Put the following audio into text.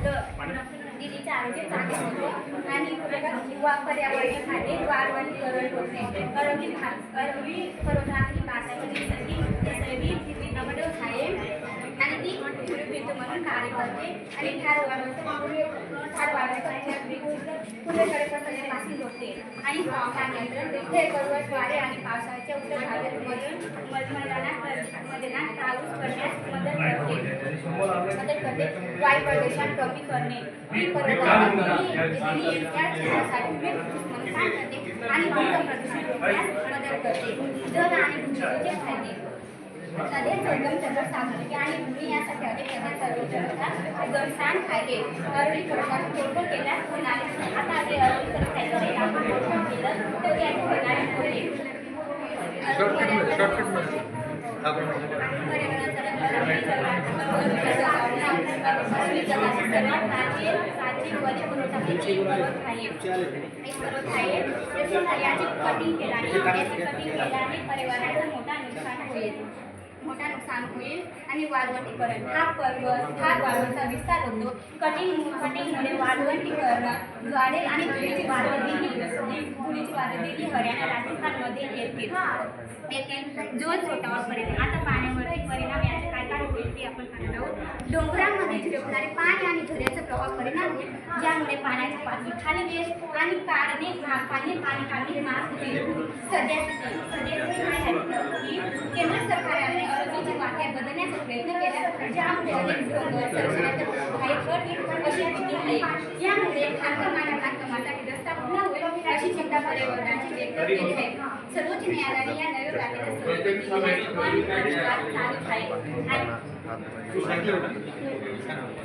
दिदीचं आरोग्य चांगलं होतं आणि वा पर्यावरणासाठी वाढवणीकरण होते नैसर्गिक आहे आणि ती म्हणून कार्य करते. आणि ठार वाढवण्याचं ठार वाढवण्याचं पूर्वेकडे पसरण्यापासून होते आणि हवामान हे पर्वतद्वारे आणि पावसाळ्याच्या उत्तर भागामधून मधमदानात मधनात पाऊस पडण्यास मदत करते. मदत करते. वायू प्रदूषण कमी करणे. ही पर्वतारोहणी आणि भूकंप प्रदूषण रोखण्यास मदत करते. जल आणि भूमिकेचे फायदे सामुद्रिक आणि भूमी यासाठी अनेक नद्या सर्वोच्च गणसान आहे अरळी खडकात तोडफोड केल्यास होणारे. आता ते अरळी खडक काहीतरी आपण तोडफोड केलं तर त्यात होणारे होईल पर्यावरणाचं मोठा नुकसान होईल. मोठा नुकसान होईल आणि वाळवंटीकरण हा पर्वत हा वाळवंटा विस्तार होतो कटिंग कटिंगमुळे वाळवंटीकरण वाढेल आणि धुळीची वाळवंटी ही धुळीची वाळवंटी ही हरियाणा राजस्थानमध्ये येतील येतील जो छोटावर परिणाम आता पाण्यावरती परिणाम याचे काय काय होईल ते आपण पाहणार आहोत डोंगरामध्ये झिरपणारे पाणी आणि झऱ्याचा प्रवाह परिणाम होईल ज्यामुळे पाण्याची पातळी खाली येईल आणि काढणे भाग पाणी पाणी काढणे मार्ग होईल सध्या सध्याची केंद्र अशी स्थिती आहे. यामुळे खाणकामाला खाणकामासाठी रस्ता पूर्ण होईल अशी चिंता पर्यावरणाची व्यक्त केली आहे. सर्वोच्च न्यायालयाने या नव्या कायद्याला आहे. चालू